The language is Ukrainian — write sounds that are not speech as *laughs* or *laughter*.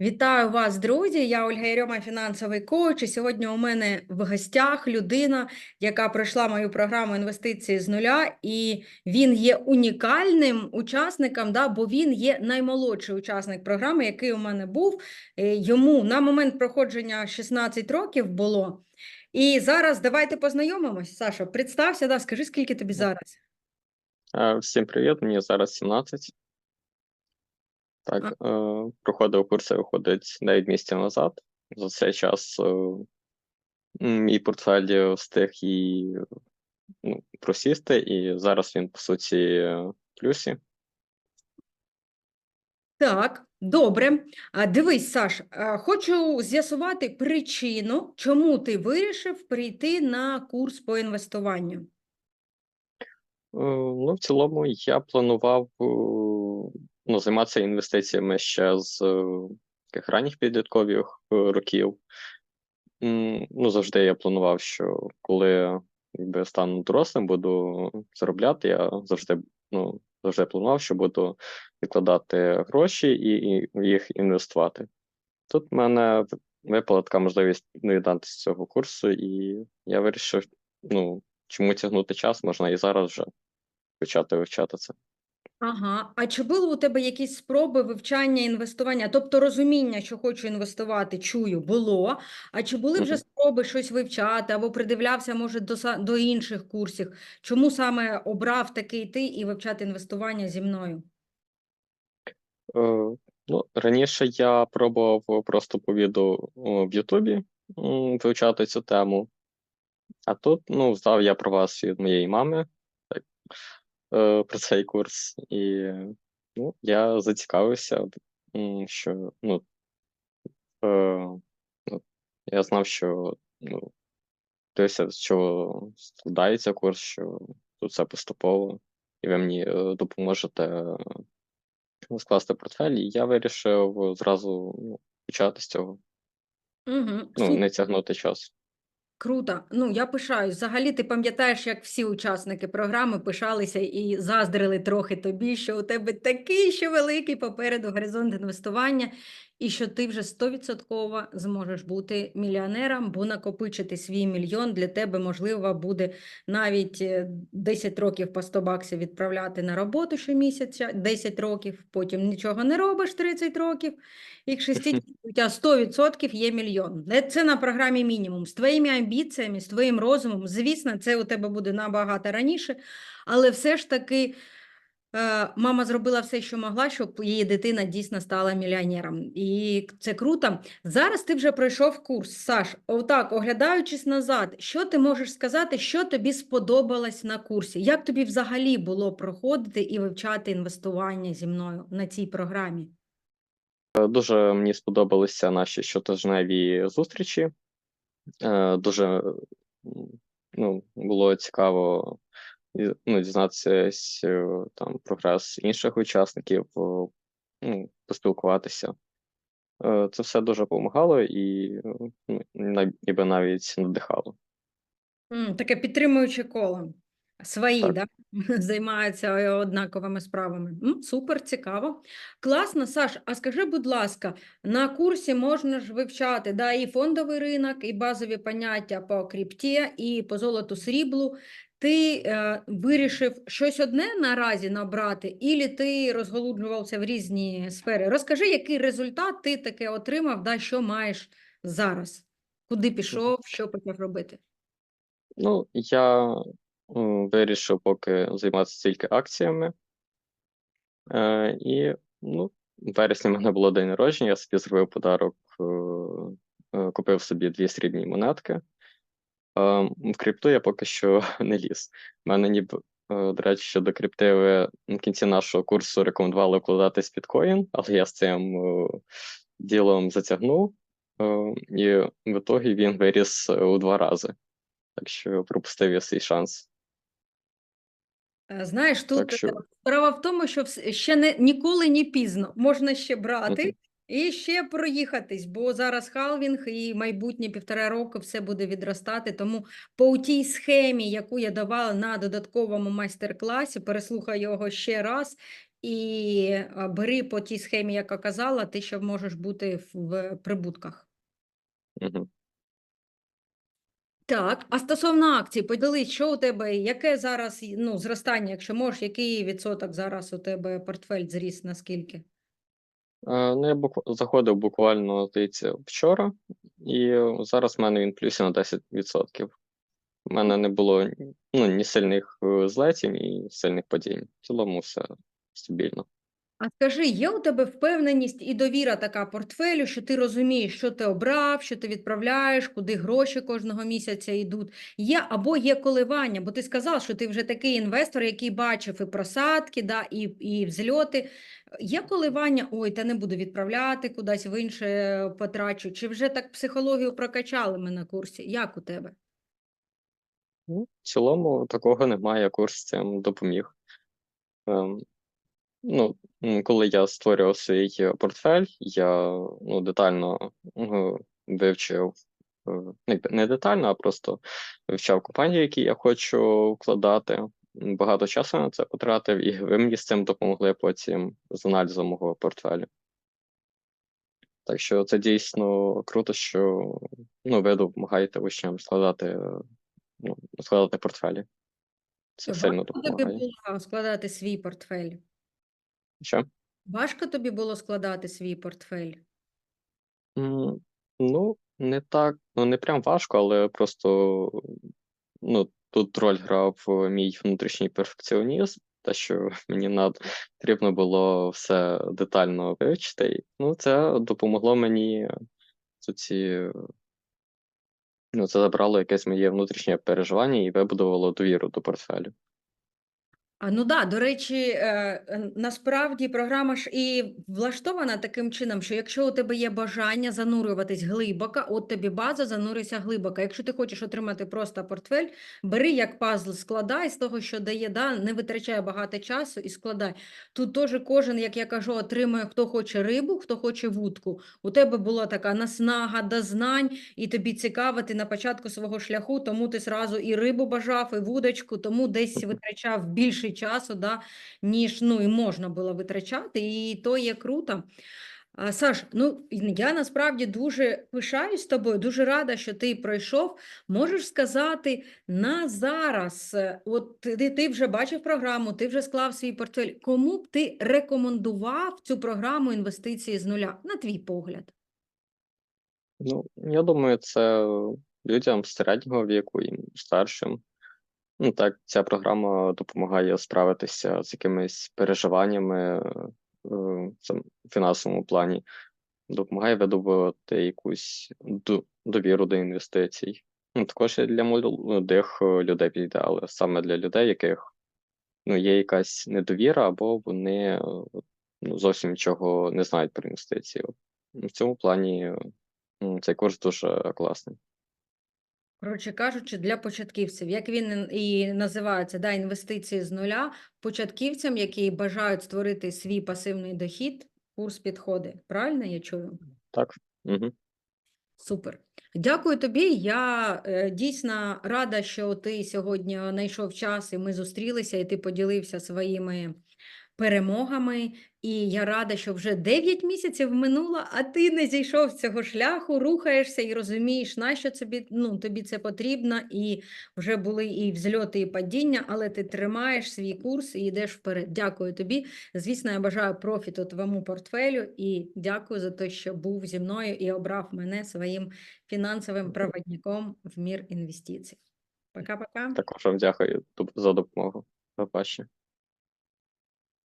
Вітаю вас, друзі! Я Ольга Єрьома, фінансовий коуч. І сьогодні у мене в гостях людина, яка пройшла мою програму інвестиції з нуля, і він є унікальним учасником, да, бо він є наймолодший учасник програми, який у мене був. Е, Йому на момент проходження 16 років було. І зараз давайте познайомимось. Саша, представся, да, скажи, скільки тобі зараз? Всім привіт, мені зараз 17. Так, е, проходив курси виходить 9 місяців назад. За цей час е, мій портфель встиг і ну, просісти, і зараз він, по суті, в плюсі. Так, добре. Дивись, Саш, хочу з'ясувати причину, чому ти вирішив прийти на курс по інвестуванню. Е, Ну, в цілому, я планував е, ну, займатися інвестиціями ще з е, таких ранніх підліткових е, років. Ну, завжди я планував, що коли якби, стану дорослим, буду заробляти, я завжди, ну, завжди планував, що буду відкладати гроші і, їх інвестувати. Тут в мене випала така можливість доєднатися з цього курсу, і я вирішив, ну, чому тягнути час, можна і зараз вже почати вивчати це. Ага, а чи були у тебе якісь спроби вивчання інвестування? Тобто розуміння, що хочу інвестувати, чую, було. А чи були вже спроби щось вивчати або придивлявся, може, до, до інших курсів? Чому саме обрав такий ти і вивчати інвестування зі мною? Е, Ну, раніше я пробував просто по відео в Ютубі вивчати цю тему, а тут ну, знав я про вас від моєї мами е, про цей курс, і ну, я зацікавився, що ну, е, ну, я знав, що ну, дивився, з чого складається курс, що тут все поступово, і ви мені е, допоможете скласти портфель, і я вирішив зразу ну, почати з цього. Угу, Ну, не тягнути час. Круто. Ну, я пишаюсь. Взагалі, ти пам'ятаєш, як всі учасники програми пишалися і заздрили трохи тобі, що у тебе такий ще великий попереду горизонт інвестування, і що ти вже 100% зможеш бути мільйонером, бо накопичити свій мільйон для тебе, можливо, буде навіть е, 10 років по 100 баксів відправляти на роботу щомісяця, 10 років, потім нічого не робиш 30 років, і к 60 у тебе 100% є мільйон. Е, Це на програмі мінімум. З твоїми амбіціями, з твоїм розумом, звісно, це у тебе буде набагато раніше, але все ж таки е, мама зробила все, що могла, щоб її дитина дійсно стала мільйонером. І це круто. Зараз ти вже пройшов курс. Саш, отак, оглядаючись назад, що ти можеш сказати, що тобі сподобалось на курсі? Як тобі взагалі було проходити і вивчати інвестування зі мною на цій програмі? Е, Дуже мені сподобалися наші щотижневі зустрічі. Е, Дуже ну, було цікаво ну, дізнатися е, там прогрес інших учасників, ну, поспілкуватися. Е, Це все дуже допомагало і е, ну, ніби навіть надихало. Таке підтримуюче коло. Свої, Так. да? *laughs* Займаються однаковими справами. М, Супер, цікаво. Класно, Саш, а скажи, будь ласка, на курсі можна ж вивчати да, і фондовий ринок, і базові поняття по крипті, і по золоту сріблу. Ти е, вирішив щось одне наразі набрати, ілі ти розголуджувався в різні сфери? Розкажи, який результат ти таке отримав, да, що маєш зараз? Куди пішов, що почав робити? Ну, я вирішив поки займатися тільки акціями. Е, і ну, в вересні в мене було день народження, я собі зробив подарок, е, е, купив собі дві срібні монетки. Е, в крипту я поки що *laughs* не ліз. У мене ніби, е, до речі, щодо крипти, ви в кінці нашого курсу рекомендували вкладатись в біткоін, але я з цим е, ділом затягнув, е, і в ітогі він виріс е, у два рази. Так що пропустив я свій шанс. Е, Знаєш, тут Так е, що справа в тому, що ще не, ніколи не пізно. Можна ще брати. І ще проїхатись, бо зараз халвінг і майбутні півтора року все буде відростати. Тому по тій схемі, яку я давала на додатковому майстер-класі, переслухай його ще раз і бери по тій схемі, яка казала, ти ще можеш бути в, в прибутках. Угу. Так, а стосовно акцій, поділись, що у тебе, яке зараз ну, зростання, якщо можеш, який відсоток зараз у тебе портфель зріс, наскільки? Е, Ну, я букв... заходив буквально, здається, вчора, і зараз в мене він плюсі на 10%. У мене не було ну, ні сильних е, злетів, ні сильних падінь. В цілому все стабільно. А скажи, є у тебе впевненість і довіра така портфелю, що ти розумієш, що ти обрав, що ти відправляєш, куди гроші кожного місяця йдуть? Є або є коливання, бо ти сказав, що ти вже такий інвестор, який бачив і просадки, да, і, і взльоти. Є коливання, ой, та не буду відправляти кудись в інше потрачу. Чи вже так психологію прокачали ми на курсі? Як у тебе? Ну, в цілому такого немає, курс цим допоміг. Ну, коли я створював свій е, портфель, я ну, детально е, вивчив, е, не, детально, а просто вивчав компанії, які я хочу вкладати. Багато часу на це потратив, і ви мені з цим допомогли потім з аналізом мого портфелю. Так що це дійсно круто, що ну, ви допомагаєте учням складати, ну, складати портфелі. Це сильно Важко тобі допомагає. було складати свій портфель? Що? Важко тобі було складати свій портфель? М, Ну, не так, ну не прям важко, але просто ну, тут роль грав е, мій внутрішній перфекціонізм, те, що *laughs* мені над потрібно було все детально вивчити. І, Ну, це допомогло мені ці, ну, це забрало якесь моє внутрішнє переживання і вибудувало довіру до портфелю. Ну да, до речі, е, насправді програма ж і влаштована таким чином, що якщо у тебе є бажання занурюватись глибоко, от тобі база, занурюйся глибоко. Якщо ти хочеш отримати просто портфель, бери як пазл, складай з того, що дає, да, не витрачай багато часу і складай. Тут теж кожен, як я кажу, отримує, хто хоче рибу, хто хоче вудку. У тебе була така наснага до знань, і тобі цікаво, ти на початку свого шляху, тому ти зразу і рибу бажав, і вудочку, тому десь витрачав більше часу, да, ніж ну, і можна було витрачати, і то є круто. Саш, ну я насправді дуже пишаюсь тобою, дуже рада, що ти пройшов. Можеш сказати на зараз, е, от ти, ти вже бачив програму, ти вже склав свій портфель. Кому б ти рекомендував цю програму інвестиції з нуля, на твій погляд? Ну, я думаю, це людям середнього віку і старшим. Ну, так, ця програма допомагає справитися з якимись переживаннями е, в фінансовому плані, допомагає видобувати якусь довіру до інвестицій. Ну, також і для молодих е, людей підійде, але саме для людей, яких ну, є якась недовіра, або вони е, ну, зовсім нічого не знають про інвестиції. В цьому плані цей курс дуже класний. Коротше кажучи, для початківців, як він і називається, да, інвестиції з нуля, початківцям, які бажають створити свій пасивний дохід, курс підходить. Правильно я чую? Так. Угу. Супер. Дякую тобі. Я е, дійсно рада, що ти сьогодні знайшов час і ми зустрілися, і ти поділився своїми перемогами. І я рада, що вже 9 місяців минуло, а ти не зійшов з цього шляху, рухаєшся і розумієш, на що тобі, ну, тобі це потрібно, і вже були і взльоти, і падіння, але ти тримаєш свій курс і йдеш вперед. Дякую тобі. Звісно, я бажаю профіту твоєму портфелю і дякую за те, що був зі мною і обрав мене своїм фінансовим проводником в мір інвестицій. Пока-пока. Також вам дякую за допомогу. До побачення.